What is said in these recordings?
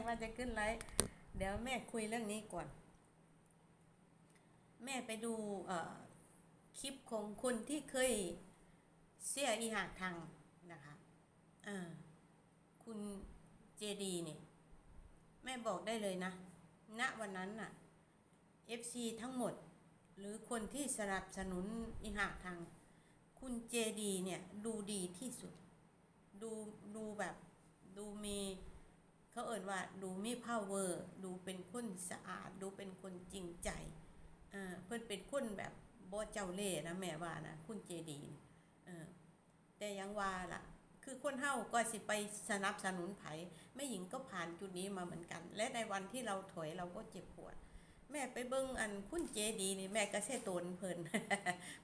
กว่าจะขึ้นไลฟ์เดี๋ยวแม่คุยเรื่องนี้ก่อน แม่ไปดูคลิปของคนที่เคยเสียอีหากทางนะคะคุณเจดีเนี่ยแม่บอกได้เลยนะ ณวันนั้นน่ะ FC ทั้งหมด หรือคนที่สนับสนุนอีหากทาง คุณเจดีเนี่ย ดูดีที่สุด ดูดูแบบดูมี เขาเอ่นว่าดูมี power ดูเป็นคนสะอาด ดูเป็นคนจริงใจอ่าเพื่อนเป็นคนแบบบ่เจ้าเล่นะแม่ว่านะคุณเจดีนเออแต่ยังว่าล่ะ คือคนเฮาก็สิไปสนับสนุนไผแม่หญิงก็ผ่านจุดนี้มาเหมือนกัน และในวันที่เราถอยเราก็เจ็บปวด แม่ไปเบิ่งอันคุณเจดีนี่แม่ก็เสียตนเพิ่น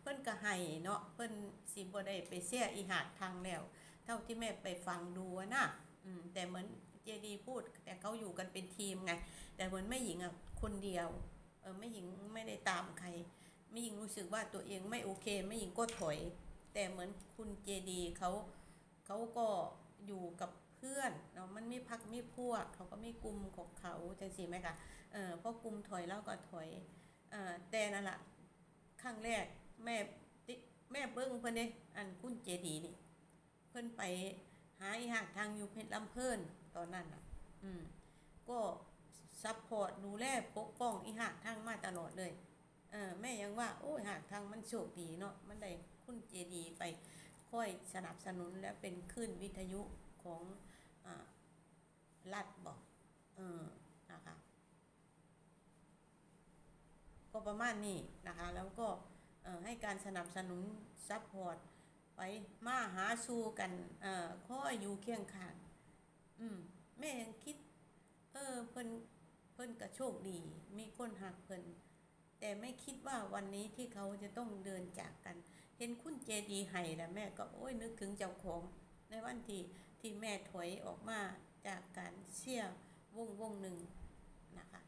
เพิ่นก็ให้เนาะเพิ่นสิบ่ได้ไปเสียอีหาดทางแล้ว เท่าที่แม่ไปฟังดูนะอืมแต่เหมือน เจดีพูด แต่เขาอยู่กันเป็นทีมไง แต่เหมือนแม่หญิงอะคนเดียว เออแม่หญิงไม่ได้ตามใครแม่หญิงรู้สึกว่าตัวเองไม่โอเคแม่หญิงก็ถอย แต่เหมือนคุณเจดีเขาเขาก็อยู่กับเพื่อนเนาะมันไมีพักไมีพวก เขาก็ไมีกลุ่มของเขาจังสิไหมคะเออพอกลุ่มถอยแล้วก็ถอยเออแต่นั่นแหละครั้งแรกแม่ติแม่เบิ้งเพิ่นเด้อันคุณเจดีนี่ เพิ่นไปหาอีหากทางอยู่เพชรลำเพิ่น ตอนนั้นอะ อืม ก็ซัพพอร์ตดูแลปกป้องอีหากทางมาตลอดเลยเออแม่ยังว่า โอ้ยหากทางมันโชคดีเนาะมันได้คุณเจดีไปค่อยสนับสนุนและเป็นคลื่นวิทยุของอ่ารัฐบอกเออนะคะก็ประมาณนี้นะคะ แล้วก็เอ่อให้การสนับสนุนซัพพอร์ตไปมาหาสู่กันเอ่อคอยอยู่เคียงข้าง อืม แม่ยังคิด เออ เพิ่นเพิ่นก็โชคดี มีคนหักเพิ่นแต่ไม่คิดว่าวันนี้ที่เขาจะต้องเดินจากกัน เห็นคุณเจดีไห้แล้วแม่ก็โอ้ยนึกถึงเจ้าของ ในวันที่ที่แม่ถอยออกมาจากการเชี่ยวงวงหนึ่งนะคะ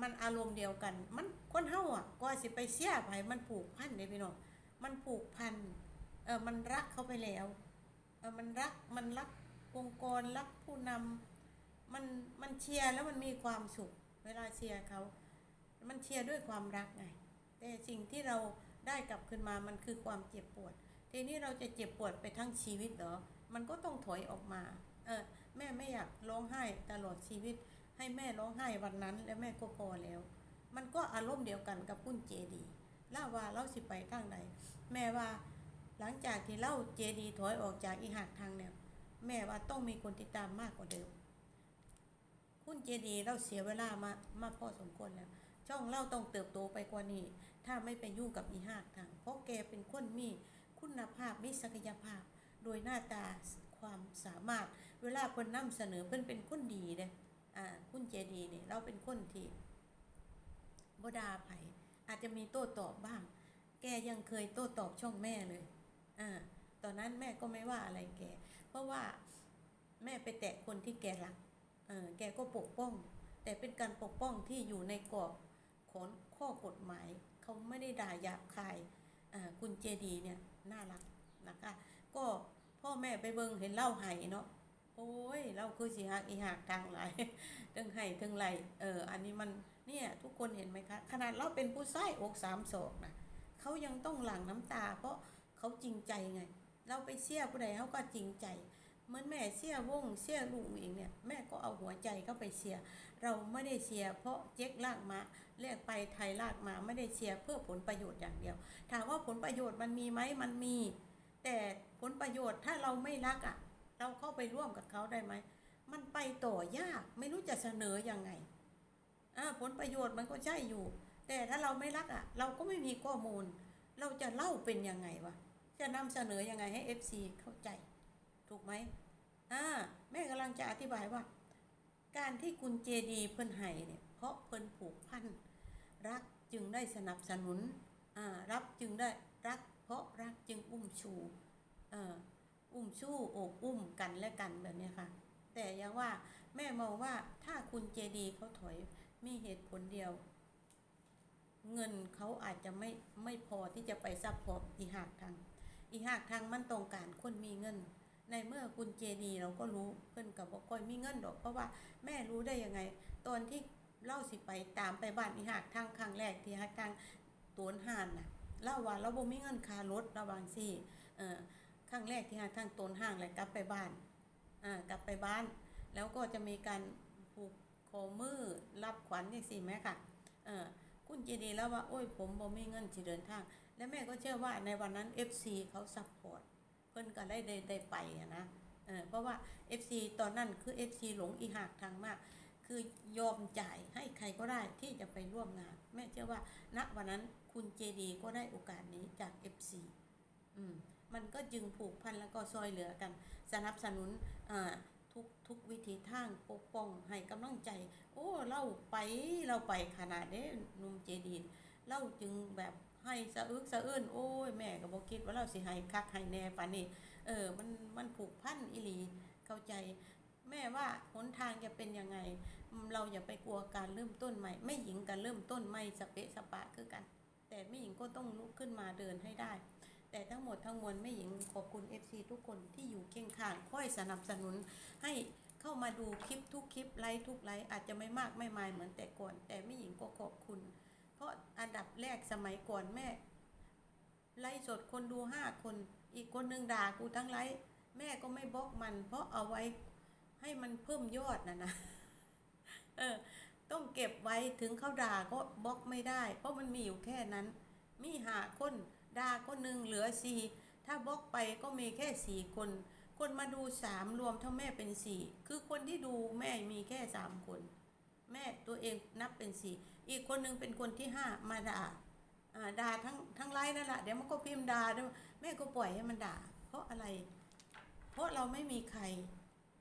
มันอารมณ์เดียวกัน มันคนเฮาอะก็สิไปเสียไผมันผูกพันเด้พี่น้องมันผูกพันเออมันรักเขาไปแล้วเออมันรักมันรัก องค์กรรักผู้นำมันมันเชียร์แล้วมันมีความสุข เวลาเชียร์เขา มันเชียร์ด้วยความรักไง แต่สิ่งที่เราได้กลับคืนมามันคือความเจ็บปวด ทีนี้เราจะเจ็บปวดไปทั้งชีวิตเหรอ มันก็ต้องถอยออกมา เออแม่ไม่อยากร้องไห้ตลอดชีวิต ให้แม่ร้องไห้วันนั้น แล้วแม่ก็พอแล้ว มันก็อารมณ์เดียวกันกับคุณเจดีล่าว่าเราสิไปทางใดแม่ว่าหลังจากที่เล่าเจดีถอยออกจากอีหักทางเนี่ย แม่ว่าต้องมีคนติดตามมากกว่าเดิม คุณเจดีเราเสียเวลามามากพอสมควรแล้ว ช่องเล่าต้องเติบโตไปกว่านี้ ถ้าไม่ไปยุ่งกับอีหักทาง เพราะแกเป็นคนมีคุณภาพมีศักยภาพ โดยหน้าตาความสามารถ เวลาเพิ่นนำเสนอเพิ่นเป็นคนดีเด้อ่าคุณเจดีเนี่ยเราเป็นคนที่บดาไผอาจจะมีโต้ตอบบ้าง แกยังเคยโต้ตอบช่องแม่เลย อ่า ตอนนั้นแม่ก็ไม่ว่าอะไรแก เพราะว่าแม่ไปแตะคนที่แกรัก เออแกก็ปกป้อง แต่เป็นการปกป้องที่อยู่ในกรอบของข้อกฎหมาย เขาไม่ได้ด่าหยาบคายอ่าคุณเจดีเนี่ยน่ารักนะคะ ก็พ่อแม่ไปเบิ่งเห็นเล่าไห้เนาะ โอ้ยเราคือสิหักอีหักทางไหลายเทิงไห้เทิงไหลเออ อันนี้มันเนี่ยทุกคนเห็นไหมคะ ขนาดเราเป็นผู้ใส่อกสามศอกนะเขายังต้องหลั่งน้ำตา เพราะเขาจริงใจไง เราไปเสียผู้ใดเขาก็จริงใจเหมือนแม่เสียวงเสียลูกเองเนี่ยแม่ก็เอาหัวใจเข้าไปเสีย เราไม่ได้เสีย เพราะเจ๊กลากมาเรียกไปไทยลากมาไม่ได้เสียเพื่อผลประโยชน์อย่างเดียว ถามว่าผลประโยชน์มันมีไหมมันมี แต่ผลประโยชน์ถ้าเราไม่รักอะ เราเข้าไปร่วมกับเขาได้ไหมมันไปต่อยากไม่รู้จะเสนอยังไงอ่าผลประโยชน์มันก็ใช่อยู่ แต่ถ้าเราไม่รักอะ เราก็ไม่มีข้อมูล เราจะเล่าเป็นยังไงวะ จะนำเสนอยังไงให้ FC เข้าใจ ถูกไหมอ่าแม่กำลังจะอธิบายว่า การที่คุณเจดีเพิ่นให้เนี่ย เพราะเพิ่นผูกพันรักจึงได้สนับสนุนอ่ารับจึงได้รัก เพราะรักจึงอุ้มชูเอ่ออุ้มชู้โอบอุ้มกันและกันแบบนี้ค่ะ แต่อยังว่าแม่มองว่าถ้าคุณเจดีเขาถอยมีเหตุผลเดียว เงินเขาอาจจะไม่ไม่พอที่จะไปซัพพอร์ตอีหากทาง อีหากทางมันต้องการคนมีเงิน ในเมื่อคุณเจดีเราก็รู้เพิ่อนกับบ่ค่อยมีเงินดอกเพราะว่าแม่รู้ได้ยังไง ตอนที่เล่าสิไปตามไปบ้านอีหักทางครั้งแรกที่ฮักทางตวนหานน่ะเล่าว่าเราบ่มีเงินค่ารถระวังสิเออครั้งแรกที่ฮักทางตวนห้างแล้วกลับไปบ้านอ่ากลับไปบ้าน แล้วก็จะมีการผูกคอมือรับขวัญจังซี่แม่ค่ะเออคุณเจดีแล้วว่าโอ้ยผมบ่มีเงินสิเดินทาง และแม่ก็เชื่อว่าในวันนั้น FC เขาซัพพอร์ตเพิ่นก็ได้ได้ได้ไปอะนะเออเพราะว่า FC ตอนนั้นคือ FC หลงอีหากทางมาก คือยอมจ่ายให้ใครก็ได้ที่จะไปร่วมงาน แม่เชื่อว่าณวันนั้นคุณเจดีก็ได้โอกาสนี้จาก FC อืมมันก็จึงผูกพันแล้วก็ซอยเหลือกัน สนับสนุนอ่าทุกทุกวิธีทางปกป้องให้กำลังใจ โอ้ เราไปเราไปขนาดนี้หนุ่มเจดี เราจึงแบบ ให้สะอึกสะอื้นโอ้ยแม่ก็บ่คิดว่าเราสิให้คักให้แน่ปานนี้เออมันมันผูกพันอีหลีเข้าใจ แม่ว่าหนทางจะเป็นยังไง เราอย่าไปกลัวการเริ่มต้นใหม่ไม่หญิงกันเริ่มต้นใหม่สเปะสปะคือกัน แต่ไม่หญิงก็ต้องลุกขึ้นมาเดินให้ได้ แต่ทั้งหมดทั้งมวลแม่หญิงขอบคุณ FC ทุกคนที่อยู่เคียงข้างค่อยสนับสนุนให้เข้ามาดูคลิปทุกคลิปไลค์ทุกไลค์อาจจะไม่มากไม่มายเหมือนแต่ก่อน แต่แม่หญิงก็ขอบคุณ เพราะอันดับแรกสมัยก่อนแม่ ไลฟ์สดคนดูห้าคน อีกคนหนึ่งด่ากูทั้งไลฟ์แม่ก็ไม่บล็อกมัน เพราะเอาไว้ให้มันเพิ่มยอดนะนะเออ ต้องเก็บไว้ถึงเขาด่าก็บล็อกไม่ได้ เพราะมันมีอยู่แค่นั้น มีหาคนด่าคนหนึ่งเหลือสี่ถ้าบล็อกไปก็มีแค่สี่คน คนมาดูสามรวมเท่าแม่เป็นสี่คือคนที่ดูแม่มีแค่สามคน แม่ตัวเองนับเป็นสี่ อีกคนหนึ่งเป็นคนที่ห้ามาด่าด่าทั้งทั้งไลน์นั่นแหละเดี๋ยวมันก็พิมพ์ด่าด้วยแม่ก็ปล่อยให้มันด่า เพราะอะไร เพราะเราไม่มีใคร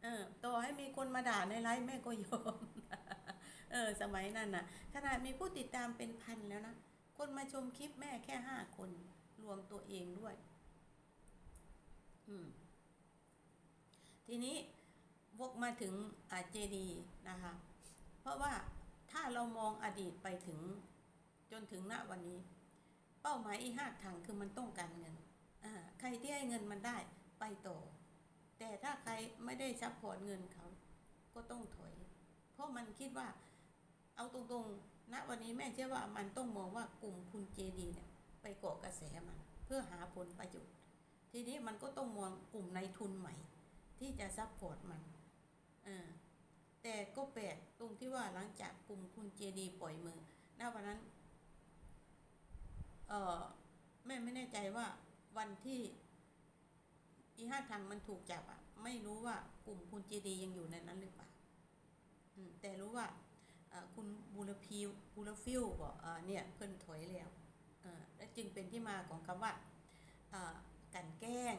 เออต่อให้มีคนมาด่าในไลฟ์แม่ก็ยอมเออ สมัยนั้นน่ะขนาดมีผู้ติดตามเป็นพันแล้วนะคนมาชมคลิปแม่แค่ห้าคน รวมตัวเองด้วย อืม ทีนี้วกมาถึงอาเจดีนะคะ เพราะว่า ถ้าเรามองอดีตไปถึงจนถึงณวันนี้ เป้าหมายอีห้าทางคือมันต้องการเงินใครที่ให้เงินมันได้ไปต่อ แต่ถ้าใครไม่ได้ซัพพอร์ตเงินเขาก็ต้องถอย เพราะมันคิดว่าเอาตรงๆณวันนี้แม่เชื่อว่ามันต้องมองว่ากลุ่มคุณเจดีเนี่ยไปเกาะกระแสมันเพื่อหาผลประโยชน์ทีนี้มันก็ต้องมองกลุ่มในทุนใหม่ ที่จะซัพพอร์ตมัน เออ แต่ก็แปลกตรงที่ว่าหลังจากกลุ่มคุณเจดีปล่อยมือณวันนั้น เออแม่ไม่แน่ใจว่าวันที่อีห้าทางมันถูกจับอะไม่รู้ว่ากลุ่มคุณเจดียังอยู่ในนั้นหรือเปล่าแต่รู้ว่าคุณบูรพีบูรฟิลบอกเอ่อเนี่ยเพิ่นถอยแล้วและจึงเป็นที่มาของคำว่ากันแกล้ง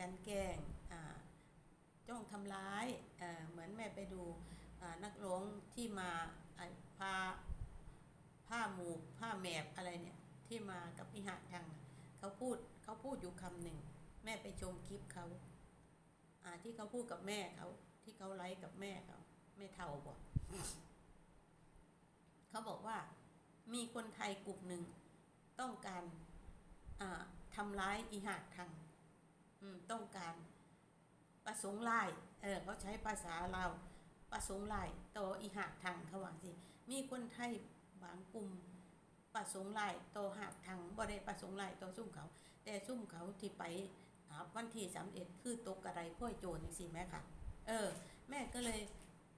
กันแกล้ง อ่าจ้องทำร้ายเเหมือนแม่ไปดูนักร้องที่มาพาผ้าหมูผ้าแมบอะไรเนี่ยที่มากับพิหารทางเขาพูดเขาพูดอยู่คำหนึ่ง แม่ไปชมคลิปเขาอ่าที่เขาพูดกับแม่เขาที่เขาไลฟ์กับแม่เขาแม่เท่าบอกเขาบอกว่ามีคนไทยกลุ่มหนึ่งต้องการอ่าทำร้ายอีหากทางอืมต้องการ ประสงค์ลายเออเขาใช้ภาษาเราประสงค์ลายต่ออีหากทางเขาว่าสิมีคนไทยบางกลุ่มประสงค์ลายต่อหากทางบ่ได้ประสงค์ลายต่อซุ่มเขา แต่ซุ่มเขาที่ไปหาวันที่สามเอ็ดคือตกกระไดพ่อยโจรสิแม่ค่ะ เออ แม่ก็เลย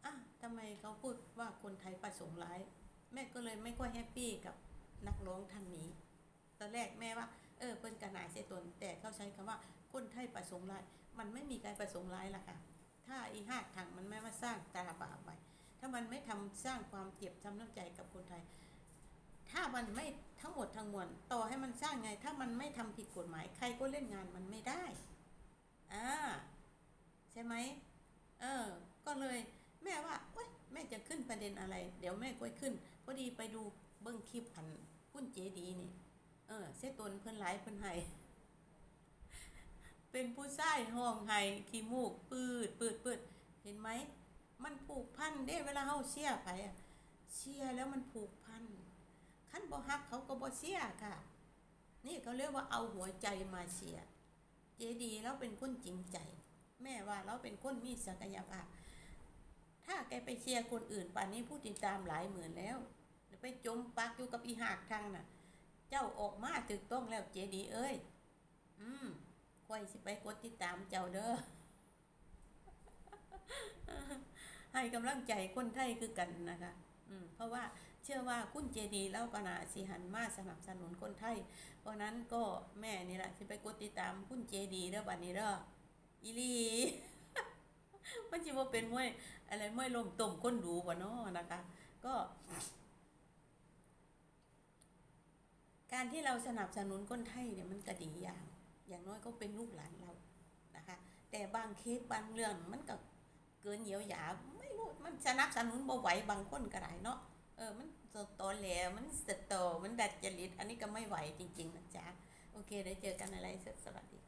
อะทำไมเขาพูดว่าคนไทยประสงค์ร้าย แม่ก็เลยไม่ค่อยแฮปปี้กับนักร้องท่านนี้ตอนแรกแม่ว่า เออเปิ้นกระหน่ายเสียตนแต่เขาใช้คำว่าคนไทยประสงค์ร้าย มันไม่มีการประสงค์ร้ายล่ะค่ะ ถ้าอีห้าทางมันไม่มาสร้างตาบาปไว้ถ้ามันไม่ทำสร้างความเจ็บช้ำน้ำใจกับคนไทย ถ้ามันไม่ทั้งหมดทั้งมวลต่อให้มันสร้างไง ถ้ามันไม่ทำผิดกฎหมาย ใครก็เล่นงานมันไม่ได้อ่าใช่ไหมเออ ก็เลยแม่ว่าโอ๊ยแม่จะขึ้นประเด็นอะไร เดี๋ยวแม่ก็ขึ้น พอดีไปดูเบิ้งคลิปอันพุ่นเจดีนี่ เออเสยตนเพิ่นหลายเพิ่นไห้ เป็นผู้ชายห้องไห้ขี้มูกปืดปืดปืดเห็นไหม มันผูกพันเด้เวลาเฮาเสียไปอะเสียแล้วมันผูกพันขั้นบ่ฮักเขาก็บ่เสียค่ะ นี่เขาเรียกว่าเอาหัวใจมาเสีย เจดีแล้วเป็นคนจริงใจ แม่ว่าเราเป็นคนมีศักยภาพถ้าแกไปเชียร์คนอื่นป่านนี้ผู้ติดตามหลายหมื่นแล้วไปจมปักอยู่กับอีหากทางน่ะ เจ้าออกมาถูกต้องแล้วเจดีเอ้ย อืม คอยสิไปกดติดตามเจ้าเด้อ ให้กำลังใจคนไทยคือกันนะคะอืมเพราะว่าเชื่อว่าคุณเจดีเล่าปนาสิหันมาสนับสนุนคนไทย เพราะนั้นก็แม่นี่แหละสิไปกดติดตามคุณเจดีเด้อบัดนี้เด้ออีลีมันจิว่าเป็นมวย อะไรมวยลมต้มก้นดูบ่เนาะนะคะ ก็ การที่เราสนับสนุนคนไทยเนี่ยมันก็ดีอย่าง อย่างน้อยก็เป็นลูกหลานเรานะคะ แต่บางเคสบางเรื่องมันก็เกินเยียวยาไม่รู้มันสนับสนุนบ่ไหวบางคนก็ได้เนาะเออมันโตอแหลมันสตอมันดัดจริตอันนี้ก็ไม่ไหวจริงๆนะจ๊ะโอเคเดี๋ยวเจอกันอะไรสวัสดี